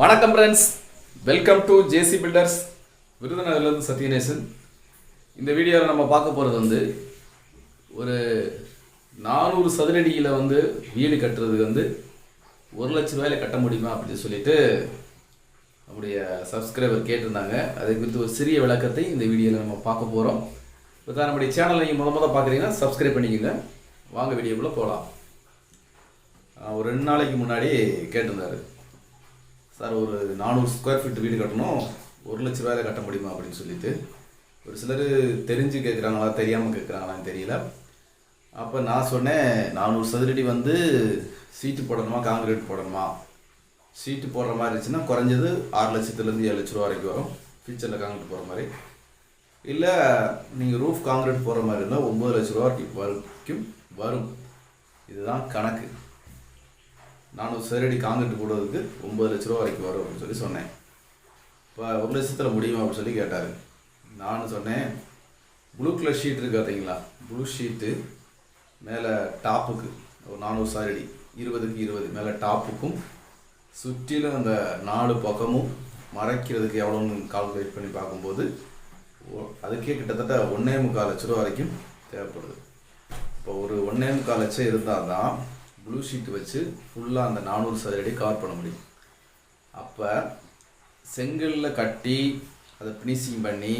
வணக்கம் friends welcome to JC builders விருதுநகர்லேருந்து Sathyanesan. இந்த வீடியோவில் நம்ம பார்க்க போகிறது வந்து ஒரு நானூறு சதுரடியில் வந்து வீடு கட்டுறதுக்கு வந்து ஒரு லட்ச ரூபாயில கட்ட முடியுமா அப்படின்னு சொல்லிட்டு நம்முடைய சப்ஸ்கிரைபர் கேட்டிருந்தாங்க. அதை குறித்து ஒரு சிறிய விளக்கத்தை இந்த வீடியோவில் நம்ம பார்க்க போகிறோம் இப்போ தான் நம்முடைய சேனலை நீங்கள் முத முத பார்க்குறீங்கன்னா சப்ஸ்கிரைப் பண்ணிக்கோங்க. வாங்க வீடியோக்குள்ளே போகலாம் ஒரு ரெண்டு நாளைக்கு முன்னாடி கேட்டிருந்தாரு. சார் ஒரு நானூறு ஸ்கொயர் ஃபீட் வீடு கட்டணும். ஒரு லட்ச ரூபாயில் கட்ட முடியுமா அப்படின்னு சொல்லிட்டு. ஒரு சிலர் தெரிஞ்சு கேட்குறாங்களா தெரியாமல் கேட்குறாங்களான்னு தெரியல. அப்போ நான் சொன்னேன் நானூறு சதுரடி வந்து சீட்டு போடணுமா காங்கிரீட் போடணுமா? சீட்டு போடுற மாதிரி இருந்துச்சுன்னா குறைஞ்சது ஆறு லட்சத்துலேருந்து ஏழு லட்ச ரூபா வரைக்கும் வரும். ஃபியூச்சரில் காங்கிரீட் போகிற மாதிரி. இல்லை நீங்கள் ரூஃப் காங்கிரீட் போடுற மாதிரி இருந்தால் ஒம்பது லட்ச ரூபா வரைக்கும் வரும். இதுதான் கணக்கு. நானூறு சதுரடி காங்கிரீட் போடுறதுக்கு ஒம்பது லட்ச ரூபா வரைக்கும் வரும் அப்படின்னு சொல்லி சொன்னேன். இப்போ ஒரு லட்சத்தில் முடியுமா அப்படின்னு சொல்லி கேட்டார். நானும் சொன்னேன் ப்ளூ கலர் ஷீட் இருக்கு பார்த்தீங்களா? ப்ளூ ஷீட்டு மேலே டாப்புக்கு ஒரு நானூறு சதுரடி இருபதுக்கு இருபது மேலே டாப்புக்கும் சுற்றிலும் அந்த நாலு பக்கமும் மறைக்கிறதுக்கு எவ்வளோன்னு கால்குலேட் பண்ணி பார்க்கும்போது அதுக்கே கிட்டத்தட்ட ஒன்றே முக்கால் லட்ச ரூபா வரைக்கும் தேவைப்படுது. இப்போ ஒரு ஒன்றே முக்கால் லட்சம் இருந்தால் தான் ப்ளூ ஷீட் வச்சு ஃபுல்லாக அந்த நானூறு சதுரடி கவர் பண்ண முடியும். அப்போ செங்கல்லில் கட்டி அதை ஃபினிஷிங் பண்ணி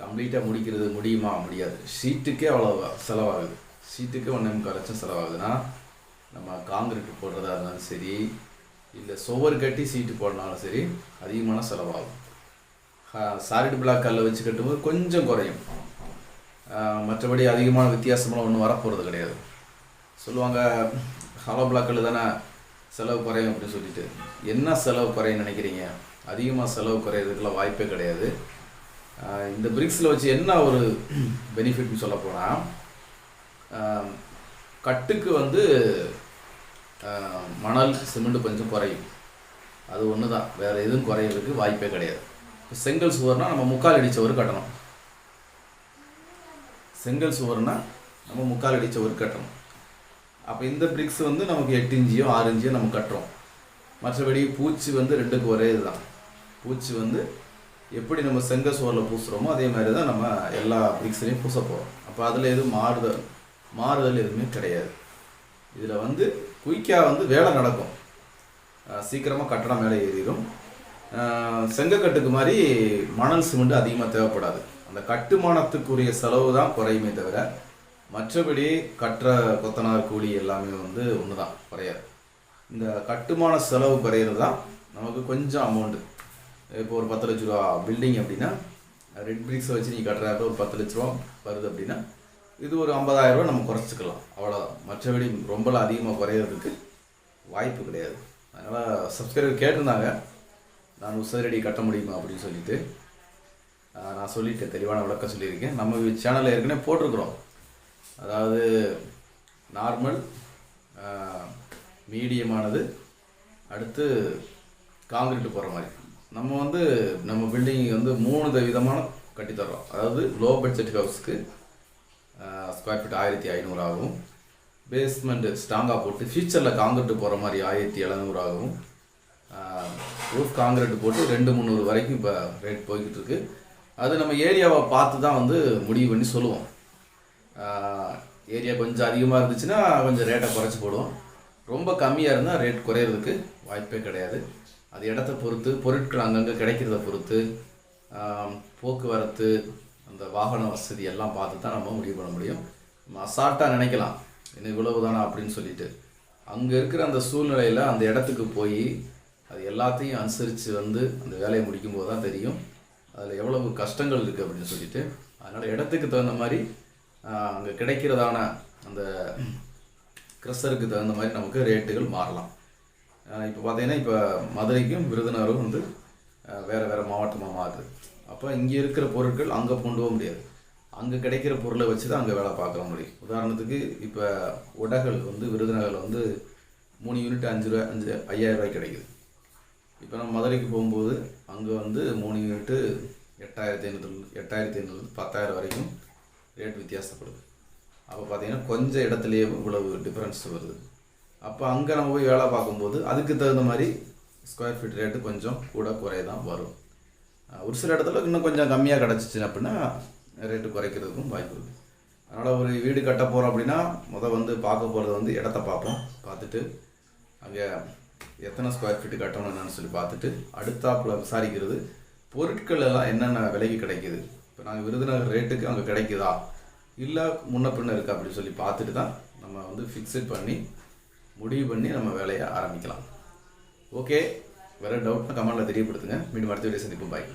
கம்ப்ளீட்டாக முடிக்கிறது முடியுமா? முடியாது. ஷீட்டுக்கே அவ்வளோ செலவாகுது. ஷீட்டுக்கு ஒன்றே முக்கால் லட்சம் செலவாகுதுன்னா நம்ம காங்கிரீட் போடுறதா இருந்தாலும் சரி இல்லை சுவர் கட்டி சீட்டு போடனாலும் சரி அதிகமான செலவாகும். சாலிட் பிளாக் கல்லை வச்சு கட்டும்போது கொஞ்சம் குறையும். மற்றபடி அதிகமான வித்தியாசமெல்லாம் ஒன்றும் வரப்போகிறது கிடையாது. சொல்லுவாங்க ஹலோ பிளாக்கில் தானே செலவு குறையும் அப்படின்னு சொல்லிட்டு. என்ன செலவு குறையும் நினைக்கிறீங்க? அதிகமாக செலவு குறையிறதுக்கெல்லாம் வாய்ப்பே கிடையாது. இந்த பிரிக்ஸில் வச்சு என்ன ஒரு பெனிஃபிட்னு சொல்ல போனால் கட்டுக்கு வந்து மணல் சிமெண்ட் கொஞ்சம் குறையும். அது ஒன்று தான் வேறு எதுவும் குறையிறதுக்கு வாய்ப்பே கிடையாது. இப்போ செங்கல் சுவர்னால் நம்ம முக்கால் அடி சுவர் கட்டணும். செங்கல் சுவர்னால் நம்ம முக்கால் அடி சுவர் கட்டணும். அப்போ இந்த பிரிக்ஸ் வந்து நமக்கு எட்டு இஞ்சியோ ஆறு இஞ்சியோ நம்ம கட்டுறோம். மற்றபடி பூச்சி வந்து ரெண்டுக்கு ஒரே இதுதான். பூச்சி வந்து எப்படி நம்ம செங்க சோரில் பூசுகிறோமோ அதே மாதிரி தான் நம்ம எல்லா பிரிக்ஸ்லையும் பூச போகிறோம் அப்போ அதில் எதுவும் மாறுதல் மாறுதல் எதுவுமே கிடையாது. இதில் வந்து குயிக்காக வந்து வேலை நடக்கும். சீக்கிரமாக கட்டடம் மேலே ஏறிடும். செங்கக்கட்டுக்கு மாதிரி மணல் சிமெண்ட் அதிகமாக தேவைப்படாது. அந்த கட்டுமானத்துக்குரிய செலவு தான் குறையுமே தவிர மற்றபடி கட்டுற கொத்தனார் கூலி எல்லாமே வந்து ஒன்று தான் குறையாது. இந்த கட்டுமான செலவு குறையிறது தான் நமக்கு கொஞ்சம் அமௌண்ட்டு இப்போ ஒரு பத்து லட்ச ரூபா பில்டிங் அப்படின்னா ரெட் பிரிக்ஸை வச்சு நீ கட்டுறப்ப ஒரு பத்து லட்ச ரூபா வருது அப்படின்னா இது ஒரு 50000 ரூபா நம்ம குறைச்சிக்கலாம். அவ்வளோதான் மற்றபடி ரொம்பலாம் அதிகமாக குறையிறதுக்கு வாய்ப்பு கிடையாது. அதனால் சப்ஸ்கிரைபர் கேட்டிருந்தாங்க நான் உசரடி கட்ட முடியுமா அப்படின்னு சொல்லிட்டு நான் சொல்லிட்டேன் தெளிவான விளக்கம் சொல்லியிருக்கேன். நம்ம சேனலில் ஏற்கனவே போட்டிருக்கிறோம். அதாவது நார்மல் மீடியமானது அடுத்து காங்கிரீட் போகிற மாதிரி. நம்ம வந்து நம்ம பில்டிங் வந்து மூணு விதமான கட்டித்தரோம் அதாவது லோ பட்ஜெட் ஹவுஸ்க்கு ஸ்கொயர் ஃபீட் ஆயிரத்தி ஐநூறு ஆகும் பேஸ்மெண்ட்டு ஸ்ட்ராங்காக போட்டு ஃபியூச்சரில் காங்கிரீட் போகிற மாதிரி ஆயிரத்தி எழுநூறு ஆகும் ரூஃப் காங்கிரீட் போட்டு ரெண்டு முந்நூறு வரைக்கும் இப்போ ரேட் போய்கிட்டு இருக்கு. அது நம்ம ஏரியாவை பார்த்து தான் வந்து முடிவு பண்ணி சொல்லுவோம். ஏரியா கொஞ்சம் அதிகமாக இருந்துச்சுன்னா கொஞ்சம் ரேட்டை குறைச்சி போடுவோம். ரொம்ப கம்மியாக இருந்தால் ரேட் குறையிறதுக்கு வாய்ப்பே கிடையாது. அது இடத்த பொறுத்து பொருட்கள் அங்கங்கே கிடைக்கிறத பொறுத்து போக்குவரத்து அந்த வாகன வசதி எல்லாம் பார்த்து தான் நம்ம முடிவு பண்ண முடியும். நம்ம அசால்ட்டாக நினைக்கலாம். என்ன இவ்வளவு தானா அப்படின்னு சொல்லிட்டு. அங்கே இருக்கிற அந்த சூழ்நிலையில் அந்த இடத்துக்கு போய் அது எல்லாத்தையும் அனுசரித்து வந்து அந்த வேலையை முடிக்கும்போது தான் தெரியும். அதில் எவ்வளவு கஷ்டங்கள் இருக்குது அப்படின்னு சொல்லிட்டு. அதனால் இடத்துக்கு தகுந்த மாதிரி அங்கே கிடைக்கிறதான அந்த கிறிஸ்தருக்கு தகுந்த மாதிரி நமக்கு ரேட்டுகள் மாறலாம். இப்போ பார்த்தீங்கன்னா இப்போ மதுரைக்கும் விருதுநகரும் வந்து வேறு வேறு மாவட்டமாக மாறுது. அப்போ இங்கே இருக்கிற பொருட்கள் அங்கே கொண்டு போக முடியாது. அங்கே கிடைக்கிற பொருளை வச்சு தான் அங்கே வேலை பார்க்க முடியும். உதாரணத்துக்கு இப்போ உடைகள் வந்து விருதுநகரில் வந்து மூணு யூனிட் அஞ்சு ரூபா அஞ்சு ஐயாயிரம் ரூபாய்க்கு கிடைக்குது. இப்போ நம்ம மதுரைக்கு போகும்போது அங்கே வந்து மூணு யூனிட்டு எட்டாயிரத்தி ஐநூறு எட்டாயிரத்தி ஐநூறு பத்தாயிரம் வரைக்கும் ரேட் வித்தியாசப்படுது. அப்போ பார்த்தீங்கன்னா கொஞ்சம் இடத்துலையே இவ்வளவு டிஃப்ரென்ஸ் வருது. அப்போ அங்கே நம்ம போய் வேலை பார்க்கும்போது அதுக்கு தகுந்த மாதிரி ஸ்கொயர் ஃபீட் ரேட்டு கொஞ்சம் கூட குறைய தான் வரும் ஒரு சில இடத்துல இன்னும் கொஞ்சம் கம்மியாக கிடச்சிச்சு அப்படின்னா ரேட்டு குறைக்கிறதுக்கும் வாய்ப்பு இருக்குது அதனால் ஒரு வீடு கட்ட போகிறோம் அப்படின்னா முத வந்து பார்க்க போகிறது வந்து இடத்த பார்ப்போம். பார்த்துட்டு அங்கே எத்தனை ஸ்கொயர் ஃபீட்டு கட்டணும் என்னன்னு சொல்லி பார்த்துட்டு அடுத்தாப்புல விசாரிக்கிறது பொருட்கள் எல்லாம் என்னென்ன விலைக்கு கிடைக்கிது இப்போ நாங்கள் விருதுநகர் ரேட்டுக்கு அங்கே கிடைக்குதா? இல்லை முன்ன பின்ன இருக்கா? அப்படின்னு சொல்லி பார்த்துட்டு தான் நம்ம வந்து ஃபிக்ஸட் பண்ணி முடிவு பண்ணி நம்ம வேலையை ஆரம்பிக்கலாம். ஓகே வேறு டவுட்னா கமெண்ட்டில் தெரியப்படுத்துங்க. மீண்டும் அடுத்த வீடியோ சந்திப்போம். பாய்